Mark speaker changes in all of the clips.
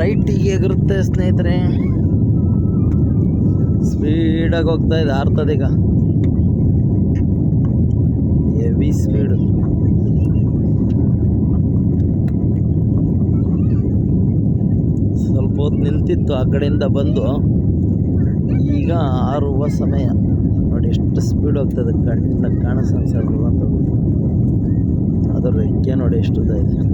Speaker 1: ಲೈಟಿಗೆ ಎಗರುತ್ತೆ ಸ್ನೇಹಿತರೆ? ಸ್ಪೀಡಾಗಿ ಹೋಗ್ತಾ ಇದೆ ಆರ್ತದೆ ಈಗ ಹೆವಿ ಸ್ಪೀಡು ಸ್ವಲ್ಪ ಹೊತ್ತು ನಿಲ್ತಿತ್ತು ಆ ಕಡೆಯಿಂದ ಬಂದು. ಈಗ ಆರುವ ಸಮಯ. ನೋಡಿ, ಎಷ್ಟು ಸ್ಪೀಡ್ ಹೋಗ್ತದೆ, ಕಣ್ಣಿಂದ ಕಾಣಿಸ್ ಅದರ ಅಂತ ರೆಕ್ಕೆ ನೋಡಿ, ಎಷ್ಟು ಇದೆ.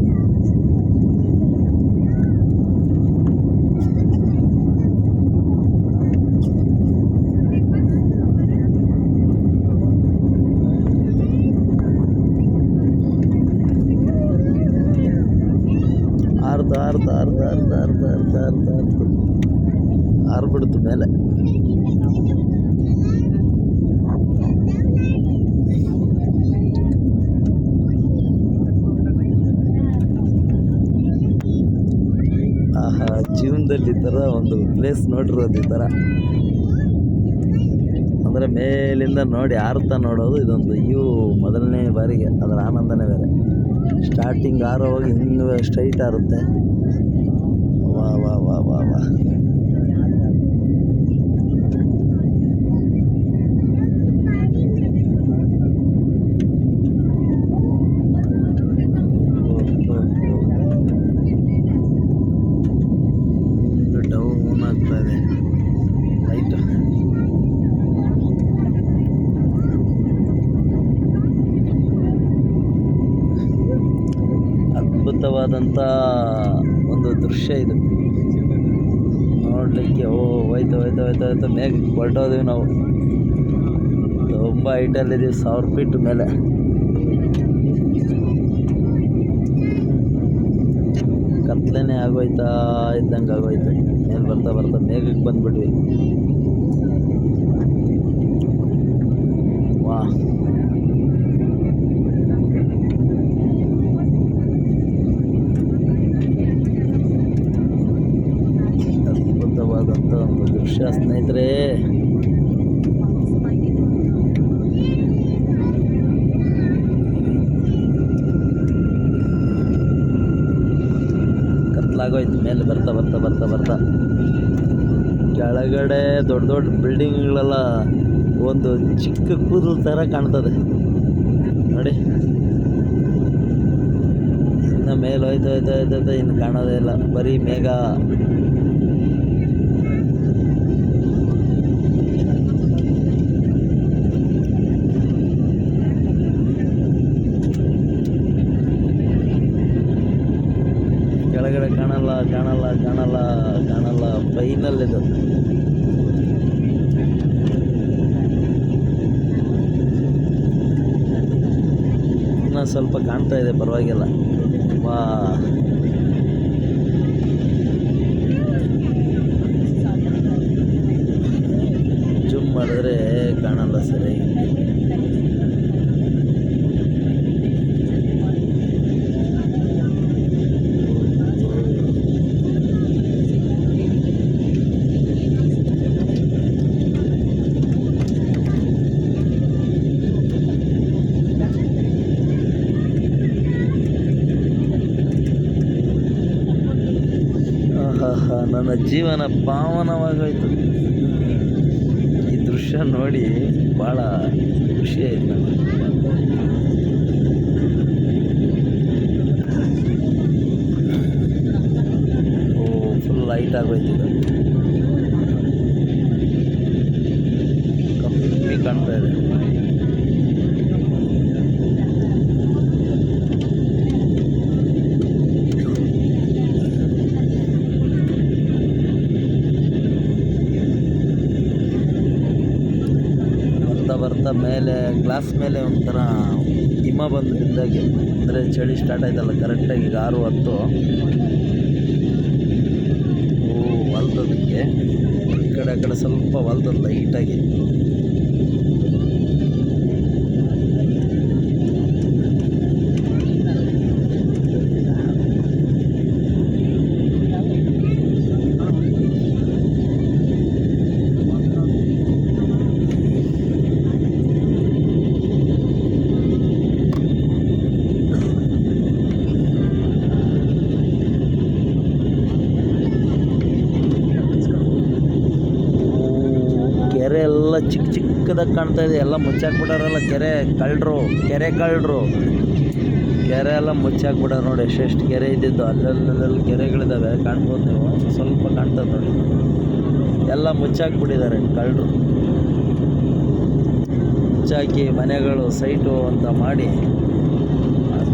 Speaker 1: ಆರ್ಬಿಡ್ತು ಮೇಲೆ. ಆಹಾ, ಜೀವನದಲ್ಲಿ ಈ ಥರ ಒಂದು ಪ್ಲೇಸ್ ನೋಡಿರೋದು ಈ ಥರ. ಅಂದರೆ ಮೇಲಿಂದ ನೋಡಿ ಆರ್ತಾ ನೋಡೋದು ಇದೊಂದು ಇವು ಮೊದಲನೇ ಬಾರಿಗೆ, ಅದರ ಆನಂದನೇ ಬೇರೆ. ಸ್ಟಾರ್ಟಿಂಗ್ ಆರೋವಾಗ ಹಿಂಗೆ ಸ್ಟ್ರೈಟ್ ಆರುತ್ತೆ. ವಾ ವಾ ವಾ ವಾ ವಾ. ಅದ್ಭುತವಾದಂಥ ಒಂದು ದೃಶ್ಯ ಇದು. ನೋಡಲಿಕ್ಕೆ, ಓ, ಹೋಯ್ತು ಹೋಯ್ತು ಹೋಯ್ತು ಹೋಯ್ತು. ಮೇಘಕ್ಕೆ ಹೊರಟೋದ್ವಿ ನಾವು. ತುಂಬ ಹೈಟಲ್ಲಿದ್ದೀವಿ ಸಾವಿರ ಫೀಟ್ ಮೇಲೆ. ಕತ್ಲೇ ಆಗೋಯ್ತಾ, ಇದ್ದಂಗೆ ಆಗೋಯ್ತು. ಮೇಲೆ ಬರ್ತಾ ಬರ್ತಾ ಮೇಘಕ್ಕೆ ಬಂದ್ಬಿಟ್ವಿ. ವಾ. ದೃಶ್ಯ ಸ್ನೇಹಿತರೆ. ಕತ್ಲಾಗೋಯ್ತು. ಮೇಲೆ ಬರ್ತಾ ಬರ್ತಾ ಬರ್ತಾ ಬರ್ತಾ. ಕೆಳಗಡೆ ದೊಡ್ಡ ದೊಡ್ಡ ಬಿಲ್ಡಿಂಗ್ಗಳೆಲ್ಲ ಒಂದು ಚಿಕ್ಕ ಕೂದಲು ಥರ ಕಾಣ್ತದೆ. ನೋಡಿ. ಇನ್ನು ಮೇಲೆ ಹೋಯ್ತು ಹೋಯ್ತು ಹೋಯ್ತು. ಇನ್ನು ಕಾಣೋದೇ ಇಲ್ಲ. ಬರೀ ಮೇಘ ಕೆಳಗಡೆ ಕಾಣಲ್ಲ ಕಾಣಲ್ಲ ಕಾಣಲ್ಲ ಫೈನಲ್ ಇದು. ಇನ್ನೂ ಸ್ವಲ್ಪ ಕಾಣ್ತಾ ಇದೆ ಪರವಾಗಿಲ್ಲ. ಜೀವನ ಪಾವನವಾಗೋಯ್ತು ಈ ದೃಶ್ಯ ನೋಡಿ ಭಾಳ ಖುಷಿ ಆಯ್ತು ನನಗೆ ಓ ಫುಲ್ ಲೈಟ್ ಆಗೋಯ್ತು ಬರ್ತಾ ಮೇಲೆ ಗ್ಲಾಸ್ ಮೇಲೆ ಒಂಥರ ಹಿಮ ಬಂದು ಬಿದ್ದಾಗೆ ಅಂದರೆ ಚಳಿ ಸ್ಟಾರ್ಟ್ ಆಯ್ತಲ್ಲ ಕರೆಕ್ಟಾಗಿ ಈಗ ಆರು ಹತ್ತು. ಓ ಈ ಕಡೆ ಆ ಕಡೆ ಸ್ವಲ್ಪ ಹೊಲ್ದದ್ದು ಲೈಟಾಗಿ ಚಿಕ್ಕ ಚಿಕ್ಕದಾಗಿ ಕಾಣ್ತಾ ಇದೆ. ಎಲ್ಲ ಮುಚ್ಚಾಕ್ಬಿಟ್ಟಾರಲ್ಲ ಕೆರೆ ಕಳ್ಳರು ಕೆರೆ ಕಳ್ಳರು. ಕೆರೆ ಎಲ್ಲ ಮುಚ್ಚಾಕ್ಬಿಟ್ಟಾರ ನೋಡಿ, ಎಷ್ಟೆಷ್ಟು ಕೆರೆ ಇದ್ದಿದ್ದು. ಅಲ್ಲಲ್ಲಲ್ಲಿ ಕೆರೆಗಳಿದ್ದಾವೆ ಕಾಣ್ಬೋದು ನೀವು. ಸ್ವಲ್ಪ ಕಾಣ್ತದೆ ನೋಡಿ. ಎಲ್ಲ ಮುಚ್ಚಾಕ್ಬಿಟ್ಟಿದ್ದಾರೆ ಕಳ್ಳರು. ಮುಚ್ಚಾಕಿ ಮನೆಗಳು, ಸೈಟು ಅಂತ ಮಾಡಿ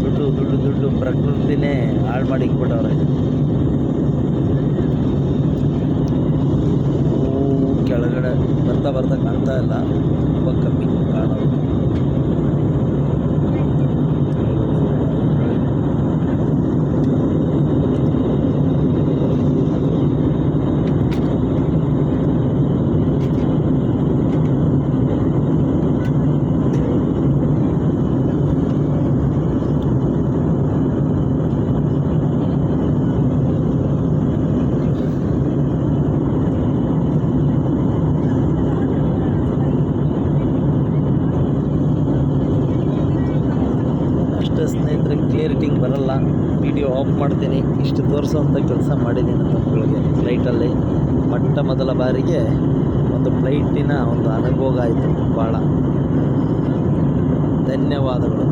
Speaker 1: ದುಡ್ಡು ದುಡ್ಡು ದುಡ್ಡು ಪ್ರಕೃತಿನೇ ಹಾಳು ಮಾಡಿ ಕೆಳಗಡೆ ಬರ್ತಾ ಬರ್ತಾ ಕಾಣ್ತಾ ಇಲ್ಲ. ತುಂಬ ಕಮ್ಮಿ ಮಾಡ್ತೀನಿ ಇಷ್ಟು ತೋರಿಸುವಂಥ ಕೆಲಸ ಮಾಡಿದ್ದೀನಿ ಮಕ್ಕಳಿಗೆ. ಫ್ಲೈಟಲ್ಲಿ ಮೊಟ್ಟ ಮೊದಲ ಬಾರಿಗೆ ಒಂದು ಫ್ಲೈಟಿನ ಒಂದು ಅನುಭೋಗ ಆಯಿತು. ಭಾಳ ಧನ್ಯವಾದಗಳು.